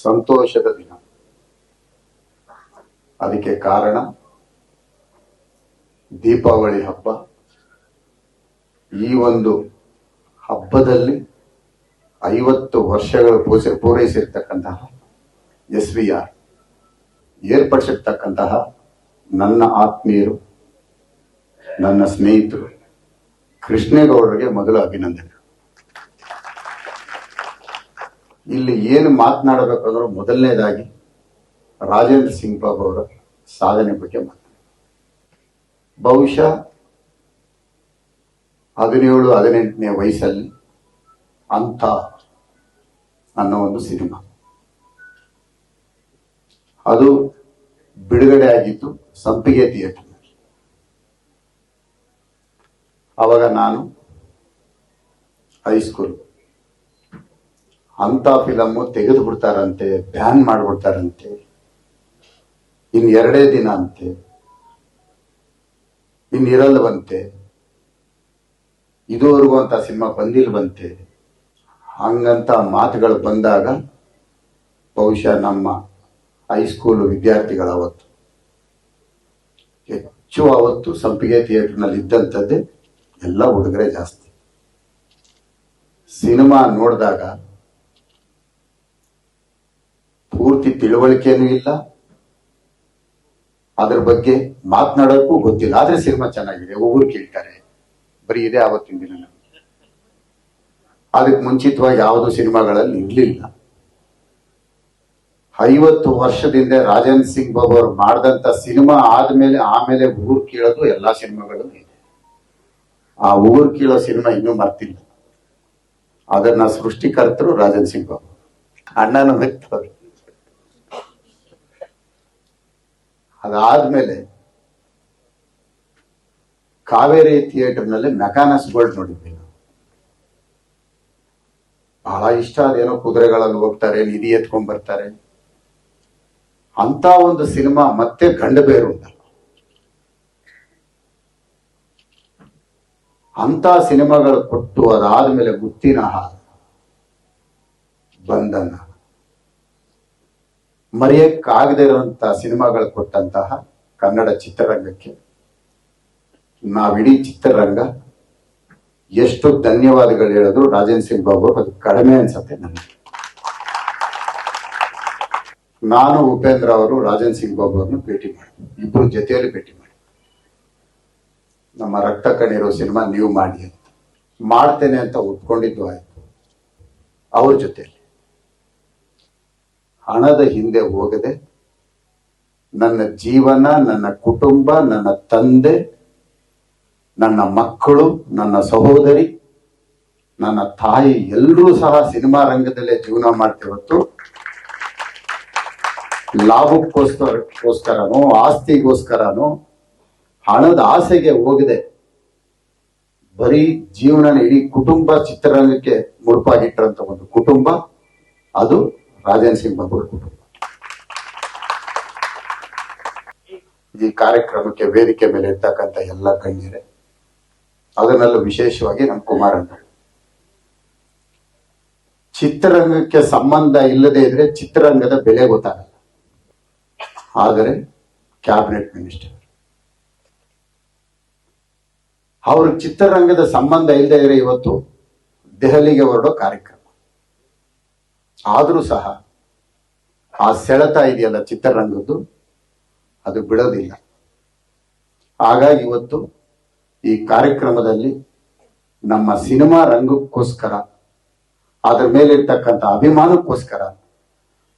ಸಂತೋಷದ ದಿನ. ಅದಕ್ಕೆ ಕಾರಣ ದೀಪಾವಳಿ ಹಬ್ಬ. ಈ ಒಂದು ಹಬ್ಬದಲ್ಲಿ ಐವತ್ತು ವರ್ಷಗಳು ಪೂಸ- ಪೂರೈಸಿರ್ತಕ್ಕಂತಹ ಎಸ್ ವಿ ಆರ್ ಏರ್ಪಡಿಸಿರ್ತಕ್ಕಂತಹ ನನ್ನ ಆತ್ಮೀಯರು, ನನ್ನ ಸ್ನೇಹಿತರು, ಕೃಷ್ಣೇಗೌಡರಿಗೆ ಮೊದಲು ಅಭಿನಂದನೆ. ಇಲ್ಲಿ ಏನು ಮಾತನಾಡಬೇಕಾದ್ರು ಮೊದಲನೇದಾಗಿ ರಾಜೇಂದ್ರ ಸಿಂಗ್ ಬಾಬು ಅವರ ಸಾಧನೆ ಬಗ್ಗೆ ಮಾತನಾಡ. ಬಹುಶಃ ಹದಿನೇಳು, ಹದಿನೆಂಟನೇ ವಯಸ್ಸಲ್ಲಿ ಅಂತ ಅನ್ನೋ ಒಂದು ಸಿನಿಮಾ. ಅದು ಬಿಡುಗಡೆ ಆಗಿತ್ತು ಸಂಪಿಗೆ ಥಿಯೇಟರ್. ಅವಾಗ ನಾನು ಹೈಸ್ಕೂಲ್ ಅಂತ ಫಿಲಮ್ ತೆಗೆದು ಬಿಡ್ತಾರಂತೆ ಬ್ಯಾನ್ ಮಾಡಿಬಿಡ್ತಾರಂತೆ. ಇನ್ ಎರಡೇ ದಿನ ಅಂತೆ. ಇನ್ ಇರಲ್ವಂತೆ ಇದುವರೆಗೂ ಅಂತ ಸಿನಿಮಾ ಬಂದಿಲ್ವಂತೆ ಹಂಗಂತ ಮಾತುಗಳು ಬಂದಾಗ ಬಹುಶಃ ನಮ್ಮ ಹೈಸ್ಕೂಲ್ ವಿದ್ಯಾರ್ಥಿಗಳ ಅವತ್ತು. ಹೆಚ್ಚು ಅವತ್ತು ಸಂಪಿಗೆ ಥಿಯೇಟರ್ನಲ್ಲಿ ಇದ್ದಂಥದ್ದೇ ಎಲ್ಲ ಹುಡುಗರೇ ಜಾಸ್ತಿ. ಸಿನಿಮಾ ನೋಡಿದಾಗ ಪೂರ್ತಿ ತಿಳುವಳಿಕೆನೂ ಇಲ್ಲ. ಅದ್ರ ಬಗ್ಗೆ ಮಾತನಾಡೋಕ್ಕೂ ಗೊತ್ತಿಲ್ಲ. ಆದ್ರೆ ಸಿನಿಮಾ ಚೆನ್ನಾಗಿದೆ. ಒಬ್ಬರು ಕೇಳ್ತಾರೆ. ಬರೀ ಇದೆ ಆವತ್ತಿನ ದಿನ ನಮಗೆ. ಅದಕ್ಕೆ ಮುಂಚಿತವಾಗಿ ಯಾವುದು ಸಿನಿಮಾಗಳಲ್ಲಿ ಇರ್ಲಿಲ್ಲ. ಐವತ್ತು ವರ್ಷದಿಂದ ರಾಜೇಂದ್ರ ಸಿಂಗ್ ಬಾಬು ಅವರು ಮಾಡಿದಂತ ಸಿನಿಮಾ ಆದ್ಮೇಲೆ ಆಮೇಲೆ ಊರ್ ಕೀಳೋದು ಎಲ್ಲಾ ಸಿನಿಮಾಗಳು ಇದೆ. ಆ ಊರ್ ಕೀಳೋ ಸಿನಿಮಾ ಇನ್ನೂ ಮರ್ತಿಲ್ಲ. ಅದನ್ನ ಸೃಷ್ಟಿಕರ್ತರು ರಾಜೇಂದ್ರ ಸಿಂಗ್ ಬಾಬು. ಅಣ್ಣನ ವ್ಯಕ್ತವ್ರು ಅದಾದ್ಮೇಲೆ ಕಾವೇರಿ ಥಿಯೇಟರ್ನಲ್ಲಿ ಮೆಕಾನಸ್ ಗೋಲ್ಡ್ ನೋಡಿದ್ವಿ ಬಹಳ ಇಷ್ಟ, ಅದೇನೋ ಕುದುರೆಗಳಲ್ಲಿ ಹೋಗ್ತಾರೆ, ನಿಧಿ ಎತ್ಕೊಂಡ್ ಬರ್ತಾರೆ. ಅಂತ ಒಂದು ಸಿನಿಮಾ ಮತ್ತೆ ಗಂಡ ಬೇರು ಉಂಟಲ್ಲ ಅಂತ ಸಿನಿಮಾಗಳು ಕೊಟ್ಟು ಅದಾದ್ಮೇಲೆ ಗುತ್ತಿನ ಹಾಲು ಬಂಧನ ಮರೆಯಕ್ಕಾಗದೇ ಇರುವಂತಹ ಸಿನಿಮಾಗಳು ಕೊಟ್ಟಂತಹ ಕನ್ನಡ ಚಿತ್ರರಂಗಕ್ಕೆ, ನಾವಿಡೀ ಚಿತ್ರರಂಗ ಎಷ್ಟು ಧನ್ಯವಾದಗಳು ಹೇಳಿದ್ರು ರಾಜೇಂದ್ರ ಸಿಂಗ್ ಬಾಬು ಅದು ಕಡಿಮೆ ಅನ್ಸತ್ತೆ ನನಗೆ. ನಾನು ಉಪೇಂದ್ರ ಅವರು ರಾಜೇಂದ್ರ ಸಿಂಗ್ ಬಾಬು ಅವ್ರನ್ನ ಭೇಟಿ ಮಾಡಿ ಇಬ್ರು ಜೊತೆಯಲ್ಲಿ ಭೇಟಿ ಮಾಡಿ ನಮ್ಮ ರಕ್ತ ಕಣ್ಣಿರೋ ಸಿನಿಮಾ ನೀವು ಮಾಡಿ ಅಂತ. ಮಾಡ್ತೇನೆ ಅಂತ ಒಪ್ಕೊಂಡಿದ್ದು ಆಯ್ತು. ಅವ್ರ ಜೊತೆಯಲ್ಲಿ. ಹಣದ ಹಿಂದೆ ಹೋಗದೆ ನನ್ನ ಜೀವನ, ನನ್ನ ಕುಟುಂಬ, ನನ್ನ ತಂದೆ, ನನ್ನ ಮಕ್ಕಳು, ನನ್ನ ಸಹೋದರಿ, ನನ್ನ ತಾಯಿ ಎಲ್ಲರೂ ಸಹ ಸಿನಿಮಾ ರಂಗದಲ್ಲೇ ಜೀವನ ಮಾಡ್ತಿವತ್ತು. ಲಾಭಕ್ಕೋಸ್ಕರಕ್ಕೋಸ್ಕರನೋ ಆಸ್ತಿಗೋಸ್ಕರನೋ, ಹಣದ ಆಸೆಗೆ ಹೋಗದೆ ಬರೀ ಜೀವನ ಇಡೀ ಕುಟುಂಬ ಚಿತ್ರರಂಗಕ್ಕೆ ಮುಡುಪಾಗಿಟ್ಟರಂತ ಒಂದು ಕುಟುಂಬ, ಅದು ರಾಜೇಂದ್ರ ಸಿಂಗ್ ಕುಟುಂಬ ಈ ಕಾರ್ಯಕ್ರಮಕ್ಕೆ ವೇದಿಕೆ ಮೇಲೆ ಇರ್ತಕ್ಕಂಥ ಎಲ್ಲ ಗಣ್ಯರೇ, ಅದರಲ್ಲೂ ವಿಶೇಷವಾಗಿ ನಮ್ಮ ಕುಮಾರಣ್ಣ. ಚಿತ್ರರಂಗಕ್ಕೆ ಸಂಬಂಧ ಇಲ್ಲದೆ ಇದ್ರೆ ಚಿತ್ರರಂಗದ ಬೆಲೆ ಗೊತ್ತಾಗಲ್ಲ. ಆದರೆ ಕ್ಯಾಬಿನೆಟ್ ಮಿನಿಸ್ಟರ್. ಅವ್ರ ಚಿತ್ರರಂಗದ ಸಂಬಂಧ ಇಲ್ಲದೆ ಇದ್ರೆ ಇವತ್ತು ದೆಹಲಿಗೆ ಹೊರಡೋ ಕಾರ್ಯಕ್ರಮ. ಆದ್ರೂ ಸಹ ಆ ಸೆಳೆತ ಇದೆಯಲ್ಲ ಚಿತ್ರರಂಗದ್ದು, ಅದು ಬಿಡೋದಿಲ್ಲ. ಹಾಗಾಗಿ ಇವತ್ತು ಈ ಕಾರ್ಯಕ್ರಮದಲ್ಲಿ ನಮ್ಮ ಸಿನಿಮಾ ರಂಗಕ್ಕೋಸ್ಕರ, ಅದರ ಮೇಲಿರ್ತಕ್ಕಂಥ ಅಭಿಮಾನಕ್ಕೋಸ್ಕರ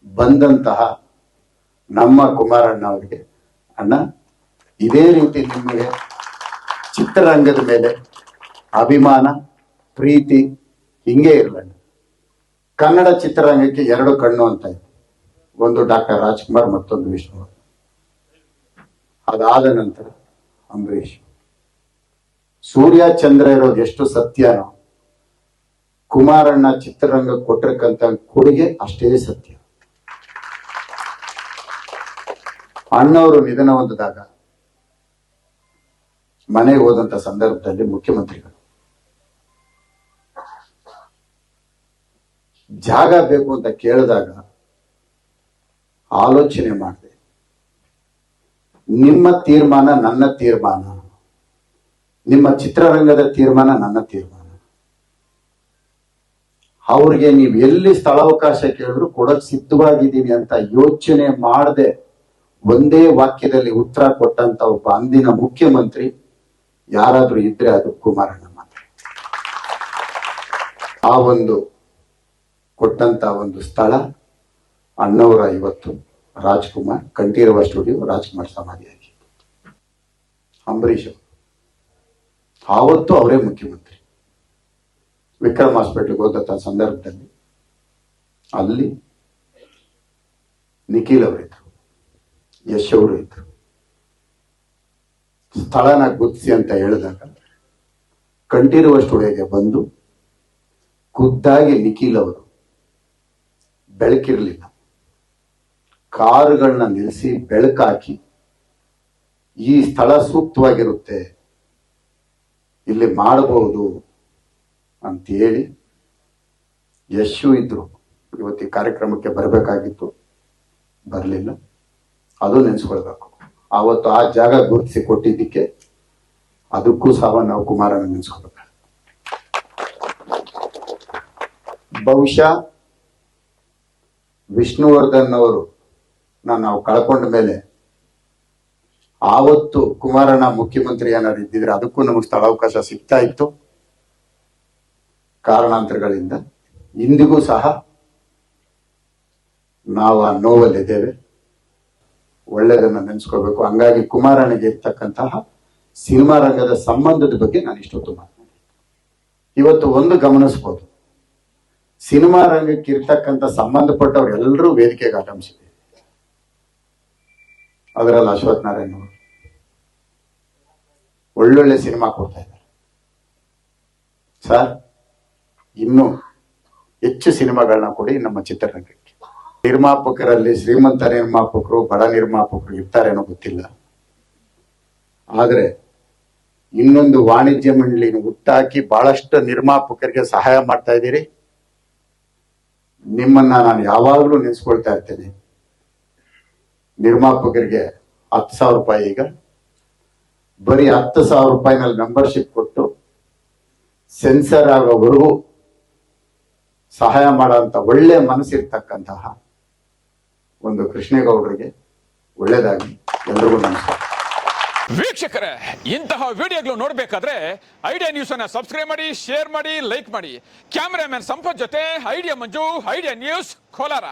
ಬಂದಂತಹ ನಮ್ಮ ಕುಮಾರಣ್ಣ ಅವರಿಗೆ, ಅಣ್ಣ, ಇದೇ ರೀತಿ ನಿಮಗೆ ಚಿತ್ರರಂಗದ ಮೇಲೆ ಅಭಿಮಾನ, ಪ್ರೀತಿ ಹಿಂಗೆ ಇರಲಣ್ಣ ಕನ್ನಡ ಚಿತ್ರರಂಗಕ್ಕೆ ಎರಡು ಕಣ್ಣು ಅಂತ ಇದೆ ಒಂದು ಡಾಕ್ಟರ್ ರಾಜ್ಕುಮಾರ್, ಮತ್ತೊಂದು ವಿಷ್ಣು. ಅದಾದ ನಂತರ ಅಂಬರೀಷ್. ಸೂರ್ಯ ಚಂದ್ರ ಇರೋದು ಎಷ್ಟು ಸತ್ಯನೋ, ಕುಮಾರಣ್ಣ ಚಿತ್ರರಂಗ ಕೊಟ್ಟಿರಕ್ಕಂತ ಕೊಡುಗೆ ಅಷ್ಟೇ ಸತ್ಯ. ಅಣ್ಣವರು ನಿಧನ ಹೊಂದಿದಾಗ ಮನೆಗೆ ಹೋದಂತ ಸಂದರ್ಭದಲ್ಲಿ ಮುಖ್ಯಮಂತ್ರಿಗಳು ಜಾಗ ಬೇಕು ಅಂತ ಕೇಳಿದಾಗ ಆಲೋಚನೆ ಮಾಡಿದೆ. ನಿಮ್ಮ ತೀರ್ಮಾನ ನನ್ನ ತೀರ್ಮಾನ. ನಿಮ್ಮ ಚಿತ್ರರಂಗದ ತೀರ್ಮಾನ ನನ್ನ ತೀರ್ಮಾನ. ಅವ್ರಿಗೆ ನೀವು ಎಲ್ಲಿ ಸ್ಥಳಾವಕಾಶ ಕೇಳಿದ್ರು ಕೊಡಕ್ ಸಿದ್ಧವಾಗಿದ್ದೀನಿ ಅಂತ ಯೋಚನೆ ಮಾಡದೆ. ಒಂದೇ ವಾಕ್ಯದಲ್ಲಿ ಉತ್ತರ ಕೊಟ್ಟಂತ ಒಬ್ಬ ಅಂದಿನ ಮುಖ್ಯಮಂತ್ರಿ ಯಾರಾದ್ರೂ ಇದ್ರೆ ಅದು ಕುಮಾರಣ್ಣ ಮಾತ್ರ. ಆ ಒಂದು ಕೊಟ್ಟಂತ ಒಂದು ಸ್ಥಳ ಅಣ್ಣವರ ಇವತ್ತು ರಾಜ್ಕುಮಾರ್, ಕಂಠೀರವ ಸ್ಟುಡಿಯೋ ರಾಜ್ಕುಮಾರ್ ಸಮಾಧಿಯಾಗಿ ಅಂಬರೀಷ್. ಆವತ್ತು ಅವರೇ ಮುಖ್ಯಮಂತ್ರಿ. ವಿಕ್ರಮ್ ಹಾಸ್ಪಿಟ್ಲ್ಗೆ ಹೋದಂತ ಸಂದರ್ಭದಲ್ಲಿ ಅಲ್ಲಿ ನಿಖಿಲ್ ಅವರಿದ್ರು ಯಶ್ ಅವರು ಇದ್ರು. ಸ್ಥಳನ ಗುರ್ತಿಸಿ ಅಂತ ಹೇಳಿದಾಗ ಕಂಠೀರವ ಸ್ಟುಡಿಯೋಗೆ ಬಂದು ಖುದ್ದಾಗಿ ನಿಖಿಲ್ ಅವರು ಬೆಳಕಿರ್ಲಿಲ್ಲ. ಕಾರುಗಳನ್ನ ನಿಲ್ಲಿಸಿ ಬೆಳಕಾಕಿ. ಈ ಸ್ಥಳ ಸೂಕ್ತವಾಗಿರುತ್ತೆ. ಇಲ್ಲಿ ಮಾಡಬಹುದು ಅಂತ ಹೇಳಿ ಯಶು ಇದ್ರು. ಇವತ್ತಿ ಕಾರ್ಯಕ್ರಮಕ್ಕೆ ಬರಬೇಕಾಗಿತ್ತು. ಬರಲಿಲ್ಲ. ಅದು ನೆನೆಸ್ಕೊಳ್ಬೇಕು. ಆವತ್ತು ಆ ಜಾಗ ಗುರುತಿಸಿ ಕೊಟ್ಟಿದ್ದಕ್ಕೆ ಅದಕ್ಕೂ ಸಹ ನಾವು ಕುಮಾರನ ನೆನೆಸ್ಕೊಳ್ಬೇಕು. ಬಹುಶಃ ವಿಷ್ಣುವರ್ಧನ್ ಅವರು ನಾವು ಕಳ್ಕೊಂಡ ಮೇಲೆ ಆವತ್ತು ಕುಮಾರಣ್ಣ ಮುಖ್ಯಮಂತ್ರಿ ಏನಾದ್ರು ಇದ್ದಿದ್ರೆ ಅದಕ್ಕೂ ನಮಗೆ ಸ್ಥಳಾವಕಾಶ ಸಿಗ್ತಾ ಇತ್ತು. ಕಾರಣಾಂತರಗಳಿಂದ ಇಂದಿಗೂ ಸಹ ನಾವು ಆ ನೋವಲ್ಲಿದ್ದೇವೆ. ಒಳ್ಳೆಯದನ್ನ ನೆನೆಸ್ಕೋಬೇಕು ಹಂಗಾಗಿ ಕುಮಾರಣ್ಣಗೆ ಇರ್ತಕ್ಕಂತಹ ಸಿನಿಮಾ ರಂಗದ ಸಂಬಂಧದ ಬಗ್ಗೆ ನಾನು ಇಷ್ಟೊತ್ತು ಮಾತನಾಡಿ ಇವತ್ತು ಒಂದು ಗಮನಿಸ್ಬೋದು. ಸಿನಿಮಾ ರಂಗಕ್ಕೆ ಇರ್ತಕ್ಕಂಥ ಸಂಬಂಧಪಟ್ಟವ್ರು ಎಲ್ಲರೂ ವೇದಿಕೆಗೆ ಆಗಮಿಸಿದೆ ಅದರಲ್ಲಿ ಅಶ್ವಥ್ ನಾರಾಯಣ್ ಒಳ್ಳೊಳ್ಳೆ ಸಿನಿಮಾ ಕೊಡ್ತಾ ಇದ್ದಾರೆ. ಸರ್, ಇನ್ನು ಹೆಚ್ಚು ಸಿನಿಮಾಗಳನ್ನ ಕೊಡಿ ನಮ್ಮ ಚಿತ್ರರಂಗಕ್ಕೆ. ನಿರ್ಮಾಪಕರಲ್ಲಿ ಶ್ರೀಮಂತ ನಿರ್ಮಾಪಕರು, ಬಡ ನಿರ್ಮಾಪಕರು ಇರ್ತಾರೇನೋ ಗೊತ್ತಿಲ್ಲ. ಆದ್ರೆ ಇನ್ನೊಂದು ವಾಣಿಜ್ಯ ಮಂಡಳಿನ ಹುಟ್ಟಾಕಿ ಬಹಳಷ್ಟು ನಿರ್ಮಾಪಕರಿಗೆ ಸಹಾಯ ಮಾಡ್ತಾ ಇದ್ದೀರಿ. ನಿಮ್ಮನ್ನ ನಾನು ಯಾವಾಗಲೂ ನೆನೆಸ್ಕೊಳ್ತಾ ಇರ್ತೇನೆ. ನಿರ್ಮಾಪಕರಿಗೆ ಹತ್ತು ಸಾವಿರ ರೂಪಾಯಿ ಈಗ. ಬರೀ ಹತ್ತು ಸಾವಿರ ರೂಪಾಯಿನಲ್ಲಿ ಮೆಂಬರ್ಶಿಪ್ ಕೊಟ್ಟು ಸೆನ್ಸರ್ ಆಗೋವರೆಗೂ ಸಹಾಯ ಮಾಡೋಂಥ ಒಳ್ಳೆ ಮನಸ್ಸಿರ್ತಕ್ಕಂತಹ ಒಂದು ಕೃಷ್ಣೇಗೌಡರಿಗೆ ಒಳ್ಳೇದಾಗಿ ಎಲ್ಲರಿಗೂ ನಮಸ್ಕಾರ. ವೀಕ್ಷಕರೇ, ಇಂತಹ ವಿಡಿಯೋಗಳು ನೋಡಬೇಕಾದ್ರೆ ಐಡಿಯಾ ನ್ಯೂಸ್ ಅನ್ನ ಸಬ್ಸ್ಕ್ರೈಬ್ ಮಾಡಿ, ಶೇರ್ ಮಾಡಿ, ಲೈಕ್ ಮಾಡಿ. ಕ್ಯಾಮೆರಾಮನ್ ಸಂಪತ್ ಜೊತೆ, Idea Manju, Idea news, Kolar.